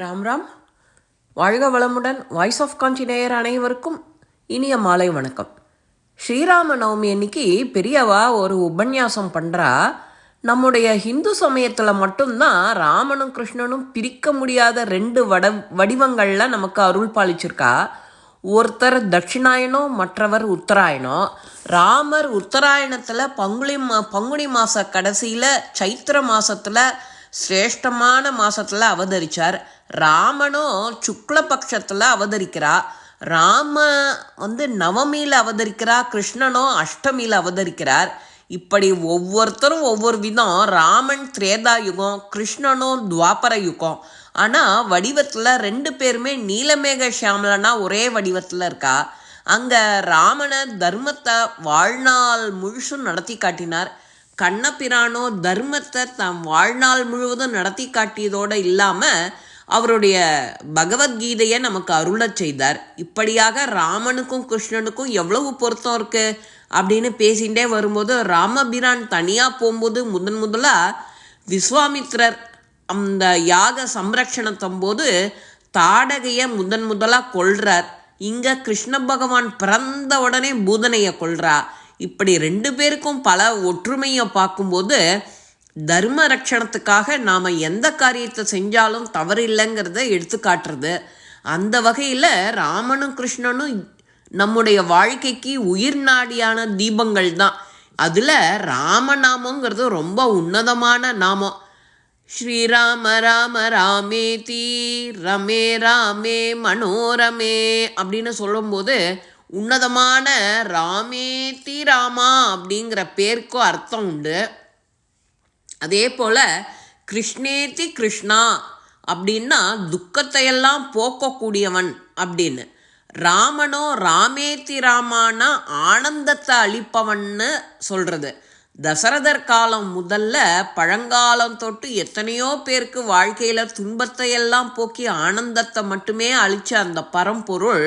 ராம் ராம். வாழ்க வளமுடன் voice of கான்டினேயர் அனைவருக்கும் இனிய மாலை வணக்கம். ஸ்ரீராம நவமி அன்னைக்கு பெரியவா ஒரு உபன்யாசம் பண்ணுறா நம்முடைய ஹிந்து சமயத்தில் மட்டும்தான் ராமனும் கிருஷ்ணனும் பிரிக்க முடியாத ரெண்டு வட வடிவங்களில் நமக்கு அருள் பாலிச்சிருக்கா. ஒருத்தர் தட்சிணாயனம் மற்றவர் உத்தராயணம் ராமர் உத்தராயணத்தில் பங்குனி மா பங்குனி மாத கடைசியில் சைத்திர மாதத்தில் சிரேஷ்டமான மாதத்தில் அவதரிச்சார். ராமனும் சுக்லபக்ஷத்தில் அவதரிக்கிறா. ராம வந்து நவமியில் அவதரிக்கிறா கிருஷ்ணனும் அஷ்டமியில் அவதரிக்கிறார். இப்படி ஒவ்வொருத்தரும் ஒவ்வொரு விதம் ராமன் திரேதா யுகம் கிருஷ்ணனும் துவாபர யுகம். ஆனால் வடிவத்தில் ரெண்டு பேருமே நீலமேக ஷியாமலனா ஒரே வடிவத்தில் இருக்கா. அங்கே ராமனை தர்மத்தை வாழ்நாள் முழுசும் நடத்தி காட்டினார். கண்ணபிரானோ தர்மத்தை தம் வாழ்நாள் முழுவதும் நடத்தி காட்டியதோடு இல்லாமல் அவருடைய பகவத்கீதையை நமக்கு அருளச் செய்தார். இப்படியாக ராமனுக்கும் கிருஷ்ணனுக்கும் எவ்வளவு பொருத்தம் இருக்கு? அப்படின்னு பேசிகிட்டே வரும்போது ராமபிரான் தனியாக போகும்போது முதன் முதலாக விஸ்வாமித்ரர் அந்த யாக சம்ரக்ஷணத்தும் போது தாடகையை முதன் முதலாக கொள்றார் இங்கே கிருஷ்ண பகவான் பிறந்த உடனே பூதனையை கொள்றா இப்படி ரெண்டு பேருக்கும் பல ஒற்றுமையை பார்க்கும்போது தர்ம ரட்சணத்துக்காக நாம் எந்த காரியத்தை செஞ்சாலும் தவறில்லைங்கிறத எடுத்து காட்டுறது. அந்த வகையில் ராமனும் கிருஷ்ணனும் நம்முடைய வாழ்க்கைக்கு உயிர் நாடியான தீபங்கள் தான். அதில் ராமநாமங்கிறது ரொம்ப உன்னதமான நாமம். ஸ்ரீராம ராம ராமேதி ரமே ராமே மனோரமே அப்படின்னு சொல்லும்போது உன்னதமான ராமேதி ராமா அப்படிங்கிற பேருக்கும் அர்த்தம் உண்டு. அதே போல் கிருஷ்ணேதி கிருஷ்ணா அப்படின்னா துக்கத்தையெல்லாம் போக்கக்கூடியவன் அப்படின்னு. ராமனோ ராமேதி ராமானா ஆனந்தத்தை அளிப்பவன்னு சொல்கிறது தசரதர் காலம் முதல்ல பழங்காலம் தொட்டு எத்தனையோ பேருக்கு வாழ்க்கையில் துன்பத்தை எல்லாம் போக்கி ஆனந்தத்தை மட்டுமே அழித்த அந்த பரம்பொருள்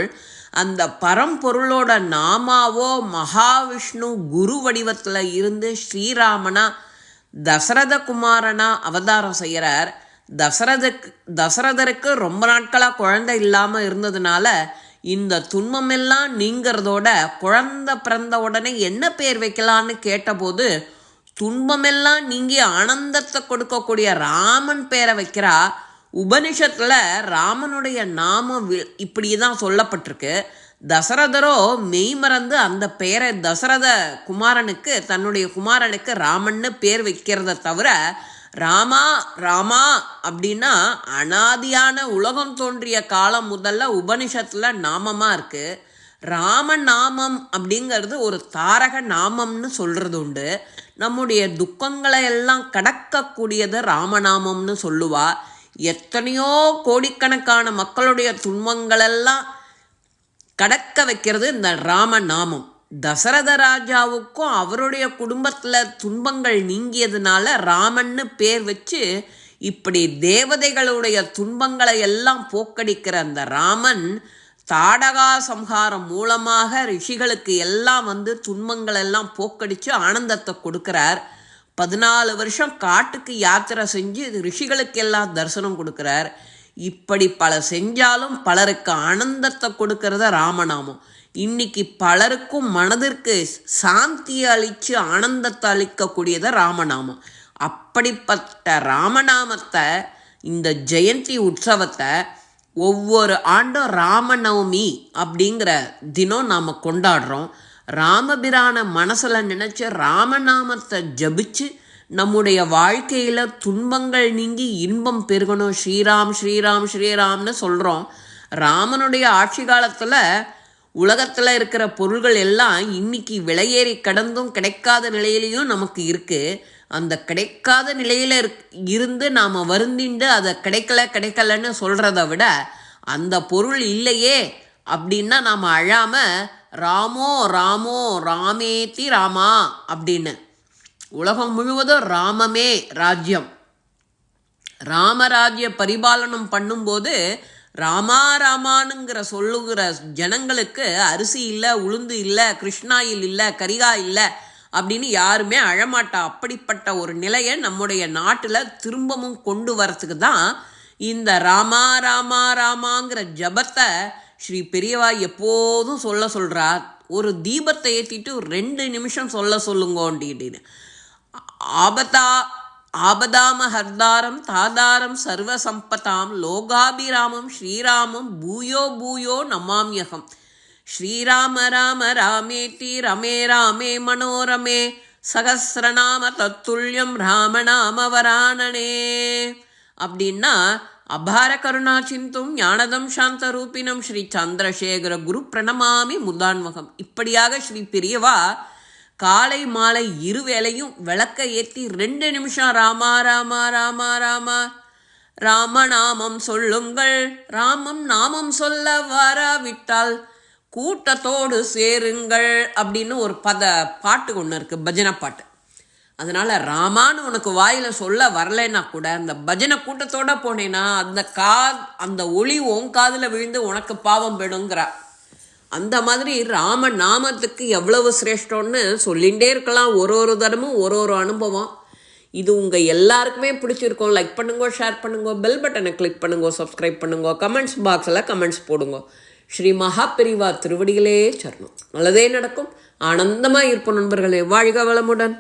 அந்த பரம்பொருளோட நாமாவோ மகாவிஷ்ணு குரு வடிவத்தில் இருந்து ஸ்ரீராமனா தசரத குமாரனா அவதாரம் செய்கிறார் தசரதக்கு தசரதருக்கு ரொம்ப நாட்களாக குழந்தை இல்லாமல் இருந்ததுனால இந்த துன்பமெல்லாம் நீங்கிறதோட குழந்தை பிறந்த உடனே என்ன பேர் வைக்கலான்னு கேட்டபோது துன்பமெல்லாம் நீங்கி ஆனந்தத்தை கொடுக்கக்கூடிய ராமன் பேரை வைக்கிறா. உபனிஷத்தில் ராமனுடைய நாமம் வி இப்படி தான் சொல்லப்பட்டிருக்கு. தசரதரோ மெய்மறந்து அந்த பெயரை தசரத குமாரனுக்கு தன்னுடைய குமாரனுக்கு ராமன்னு பேர் வைக்கிறத தவிர ராமா ராமா அப்படின்னா அனாதியான உலகம் தோன்றிய காலம் முதல்ல உபனிஷத்தில் நாமமாக இருக்குது ராம நாமம் அப்படிங்கிறது ஒரு தாரக நாமம்னு சொல்கிறது உண்டு. நம்முடைய துக்கங்களை எல்லாம் கடக்கக்கூடியது ராமநாமம்னு சொல்லுவா. எத்தனையோ கோடிக்கணக்கான மக்களுடைய துன்பங்களெல்லாம் கடக்க வைக்கிறது இந்த ராமநாமம். தசரத ராஜாவுக்கும் அவருடைய குடும்பத்தில் துன்பங்கள் நீங்கியதுனால ராமன்னு பேர் வச்சு இப்படி தேவதைகளுடைய துன்பங்களை எல்லாம் போக்கடிக்கிற அந்த ராமன் தாடகா சம்ஹாரம் மூலமாக ரிஷிகளுக்கு எல்லாம் வந்து துன்பங்கள் எல்லாம் ஆனந்தத்தை கொடுக்கிறார். பதினாலு வருஷம் காட்டுக்கு யாத்திரை செஞ்சு ரிஷிகளுக்கு எல்லாம் தரிசனம் கொடுக்குறார். இப்படி பல செஞ்சாலும் பலருக்கு ஆனந்தத்தை கொடுக்கறத ராமநாமம். இன்னைக்கு பலருக்கும் மனதிற்கு சாந்தியை அளித்து ஆனந்தத்தை அளிக்கக்கூடியத ராமநாமம். அப்படிப்பட்ட ராமநாமத்தை இந்த ஜெயந்தி உற்சவத்தை ஒவ்வொரு ஆண்டும் ராமநவமி அப்படிங்கிற தினம் நாம் கொண்டாடுறோம். ராமபிரான மனசில் நினச்ச ராமநாமத்தை ஜபிச்சு நம்முடைய வாழ்க்கையில் துன்பங்கள் நீங்கி இன்பம் பெருகணும். ஸ்ரீராம் ஸ்ரீராம் ஸ்ரீராம்னு சொல்கிறோம் ராமனுடைய ஆட்சி காலத்தில் உலகத்தில் இருக்கிற பொருள்கள் எல்லாம் இன்னைக்கு விலையேறி கடந்தும் கிடைக்காத நிலையிலையும் நமக்கு இருக்குது அந்த கிடைக்காத நிலையில் இருந்து நாம் வருந்திண்டு அதை கிடைக்கல கிடைக்கலன்னு சொல்கிறத விட அந்த பொருள் இல்லையே அப்படின்னா நாம் அழாமல் ராமோ ராமோ ராமேத்தி ராமா அப்படின்னு. உலகம் முழுவதும் ராமமே ராஜ்யம். ராமராஜ்ய பரிபாலனம் பண்ணும்போது ராமா ராமானுங்கிற சொல்லுகிற ஜனங்களுக்கு அரிசி இல்லை உளுந்து இல்லை கிருஷ்ணாயில் இல்லை கரிகா இல்லை அப்படின்னு யாருமே அழமாட்டா. அப்படிப்பட்ட ஒரு நிலையை நம்முடைய நாட்டில் திரும்பவும் கொண்டு வரத்துக்கு தான் இந்த ராமா ராமா ராமாங்கிற ஜபத்தை ஸ்ரீ பெரியவா எப்போதும் சொல்ல சொல்கிறா ஒரு தீபத்தை ஏற்றிட்டு ரெண்டு நிமிஷம் சொல்ல சொல்லுங்க அப்படின்னு ஆபதா ஆபதாம ஹர்தாரம் தாதாரம் சர்வசம்பதாம் லோகாபிராமம் ஸ்ரீராமம் பூயோ பூயோ நமாம்யகம். ஸ்ரீராம ராம ராமேதி ரமே ராமே மனோரமே சகசிரநாம தத்துல்யம் ராமநாம வராணனே அப்படின்னா அபார கருணா சிந்தும் ஞானதம் சாந்த ரூபினம் ஸ்ரீ சந்திரசேகர குரு பிரணமாமி முதான்மகம் இப்படியாக ஸ்ரீ பெரியவா காலை மாலை இருவேளையும் விளக்க ஏற்றி ரெண்டு நிமிஷம் ராமா ராமா ராமா ராமா ராமநாமம் சொல்லுங்கள். ராமம் நாமம் சொல்ல வாராவிட்டால் கூட்டத்தோடு சேருங்கள் அப்படின்னு ஒரு பத பாட்டு ஒன்று இருக்குது பஜனை பாட்டு. அதனால் ராமான்னு உனக்கு வாயில் சொல்ல வரலைன்னா கூட அந்த பஜனை கூட்டத்தோட போனேன்னா அந்த கா அந்த ஒளி உன் காதில் விழுந்து உனக்கு பாவம் போயிடுங்கிறா அந்த மாதிரி ராம நாமத்துக்கு எவ்வளவு சிரேஷ்டம்னு சொல்லிகிட்டே இருக்கலாம். ஒரு ஒரு தரமும் ஒரு ஒரு அனுபவம். இது உங்கள் எல்லாருக்குமே பிடிச்சிருக்கோம். லைக் பண்ணுங்க ஷேர் பண்ணுங்க பெல் பட்டனை கிளிக் பண்ணுங்க சப்ஸ்கிரைப் பண்ணுங்க கமெண்ட்ஸ் பாக்ஸில் கமெண்ட்ஸ் போடுங்க. ஸ்ரீ மகாபிரிவா திருவடிகளே சரணம். நல்லதே நடக்கும். ஆனந்தமாக இருப்போம் நண்பர்களே. வாழ்க வளமுடன்.